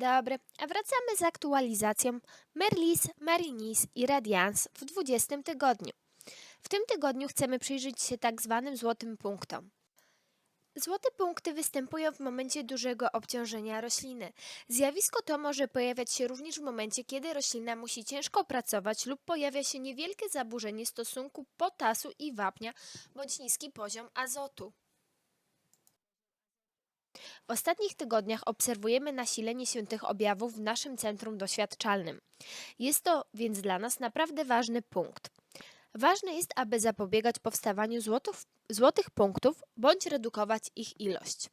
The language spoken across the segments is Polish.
dobry, a wracamy z aktualizacją Merlis, Marinis i Radiance w 20 tygodniu. W tym tygodniu chcemy przyjrzeć się tak zwanym złotym punktom. Złote punkty występują w momencie dużego obciążenia rośliny. Zjawisko to może pojawiać się również w momencie, kiedy roślina musi ciężko pracować lub pojawia się niewielkie zaburzenie stosunku potasu i wapnia bądź niski poziom azotu. W ostatnich tygodniach obserwujemy nasilenie się tych objawów w naszym centrum doświadczalnym. Jest to więc dla nas naprawdę ważny punkt. Ważne jest, aby zapobiegać powstawaniu złotych, złotych punktów bądź redukować ich ilość.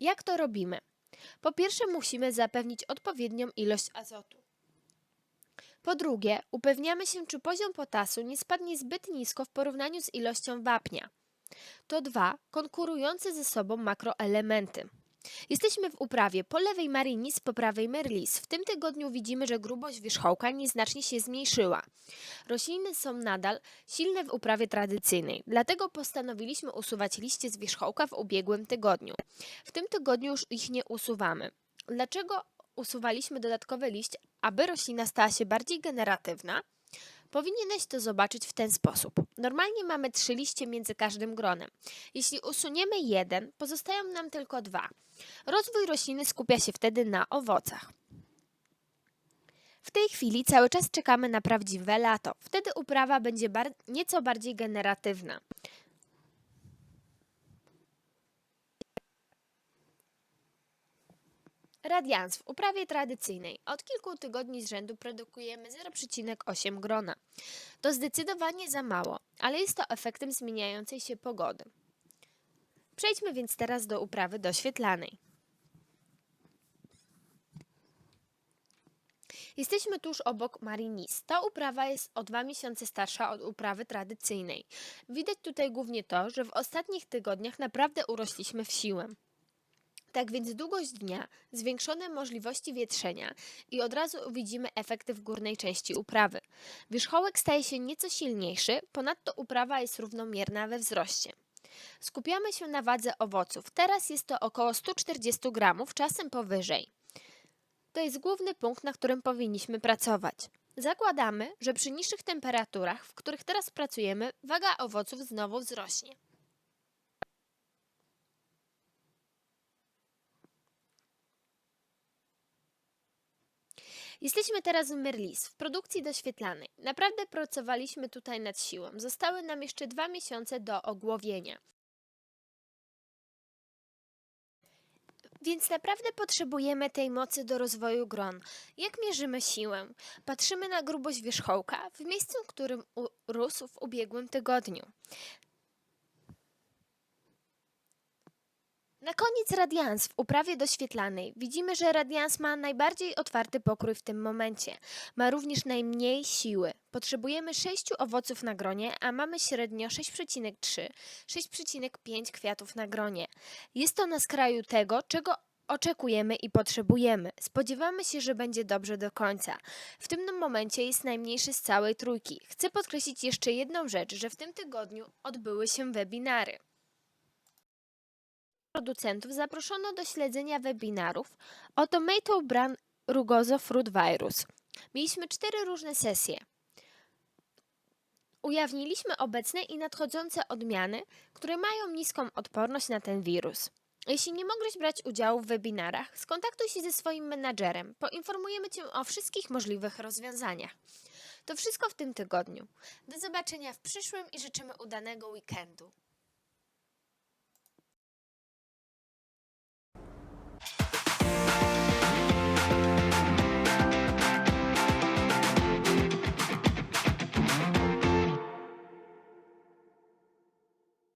Jak to robimy? Po pierwsze, musimy zapewnić odpowiednią ilość azotu. Po drugie, upewniamy się, czy poziom potasu nie spadnie zbyt nisko w porównaniu z ilością wapnia. To dwa konkurujące ze sobą makroelementy. Jesteśmy w uprawie po lewej Marinis, po prawej Merlis. W tym tygodniu widzimy, że grubość wierzchołka nieznacznie się zmniejszyła. Rośliny są nadal silne w uprawie tradycyjnej, dlatego postanowiliśmy usuwać liście z wierzchołka w ubiegłym tygodniu. W tym tygodniu już ich nie usuwamy. Dlaczego usuwaliśmy dodatkowe liście, aby roślina stała się bardziej generatywna? Powinieneś to zobaczyć w ten sposób. Normalnie mamy trzy liście między każdym gronem. Jeśli usuniemy jeden, pozostają nam tylko dwa. Rozwój rośliny skupia się wtedy na owocach. W tej chwili cały czas czekamy na prawdziwe lato. Wtedy uprawa będzie bar- nieco bardziej generatywna. Radians w uprawie tradycyjnej od kilku tygodni z rzędu produkujemy 0,8 grona. To zdecydowanie za mało, ale jest to efektem zmieniającej się pogody. Przejdźmy więc teraz do uprawy doświetlanej. Jesteśmy tuż obok Marinis. Ta uprawa jest o dwa miesiące starsza od uprawy tradycyjnej. Widać tutaj głównie to, że w ostatnich tygodniach naprawdę urośliśmy w siłę. Tak więc długość dnia, zwiększone możliwości wietrzenia i od razu widzimy efekty w górnej części uprawy. Wierzchołek staje się nieco silniejszy, ponadto uprawa jest równomierna we wzroście. Skupiamy się na wadze owoców. Teraz jest to około 140 gramów, czasem powyżej. To jest główny punkt, na którym powinniśmy pracować. Zakładamy, że przy niższych temperaturach, w których teraz pracujemy, waga owoców znowu wzrośnie. Jesteśmy teraz w Merlis, w produkcji doświetlanej. Naprawdę pracowaliśmy tutaj nad siłą. Zostały nam jeszcze dwa miesiące do ogłowienia. Więc naprawdę potrzebujemy tej mocy do rozwoju gron. Jak mierzymy siłę? Patrzymy na grubość wierzchołka w miejscu, w którym rósł w ubiegłym tygodniu. Na koniec radians w uprawie doświetlanej. Widzimy, że radians ma najbardziej otwarty pokrój w tym momencie. Ma również najmniej siły. Potrzebujemy 6 owoców na gronie, a mamy średnio 6,3, 6,5 kwiatów na gronie. Jest to na skraju tego, czego oczekujemy i potrzebujemy. Spodziewamy się, że będzie dobrze do końca. W tym momencie jest najmniejszy z całej trójki. Chcę podkreślić jeszcze jedną rzecz, że w tym tygodniu odbyły się webinary producentów zaproszono do śledzenia webinarów o Tomato Brand Rugozo Fruit Virus. Mieliśmy cztery różne sesje. Ujawniliśmy obecne i nadchodzące odmiany, które mają niską odporność na ten wirus. Jeśli nie mogłeś brać udziału w webinarach, skontaktuj się ze swoim menadżerem. Poinformujemy Cię o wszystkich możliwych rozwiązaniach. To wszystko w tym tygodniu. Do zobaczenia w przyszłym i życzymy udanego weekendu.